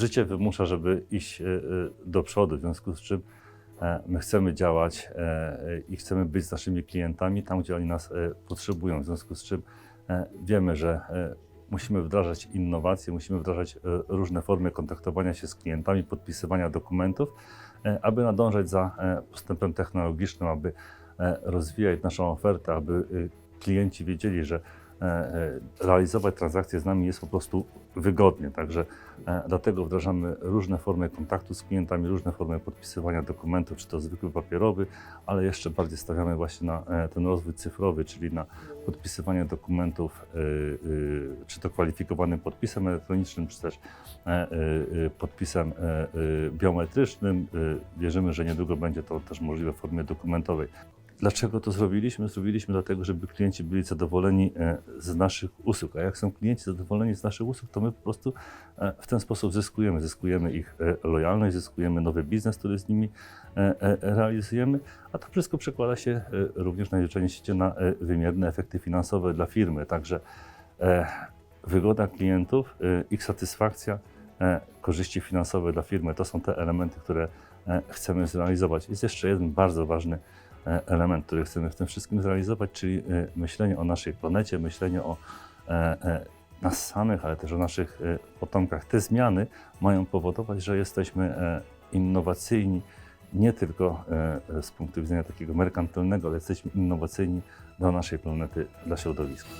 życie wymusza, żeby iść e, e, do przodu, w związku z czym e, my chcemy działać i chcemy być z naszymi klientami tam, gdzie oni nas potrzebują, w związku z czym wiemy, że musimy wdrażać innowacje, musimy wdrażać różne formy kontaktowania się z klientami, podpisywania dokumentów, aby nadążać za postępem technologicznym, aby rozwijać naszą ofertę, aby klienci wiedzieli, że realizować transakcje z nami jest po prostu wygodnie. Także e, dlatego wdrażamy różne formy kontaktu z klientami, różne formy podpisywania dokumentów, czy to zwykły papierowy, ale jeszcze bardziej stawiamy właśnie na e, ten rozwój cyfrowy, czyli na podpisywanie dokumentów, czy to kwalifikowanym podpisem elektronicznym, czy też e, e, e, podpisem e, e, biometrycznym. Wierzymy, że niedługo będzie to też możliwe w formie dokumentowej. Dlaczego to zrobiliśmy? Zrobiliśmy dlatego, żeby klienci byli zadowoleni e, z naszych usług. A jak są klienci zadowoleni z naszych usług, to my po prostu e, w ten sposób zyskujemy. Zyskujemy ich e, lojalność, zyskujemy nowy biznes, który z nimi realizujemy, a to wszystko przekłada się również świecie na wymierne efekty finansowe dla firmy. Także wygoda klientów, ich satysfakcja, korzyści finansowe dla firmy to są te elementy, które chcemy zrealizować. Jest jeszcze jeden bardzo ważny element, który chcemy w tym wszystkim zrealizować, czyli e, myślenie o naszej planecie, myślenie o e, e, nas samych, ale też o naszych e, potomkach. Te zmiany mają powodować, że jesteśmy e, innowacyjni nie tylko e, z punktu widzenia takiego merkantylnego, ale jesteśmy innowacyjni dla naszej planety, dla środowiska.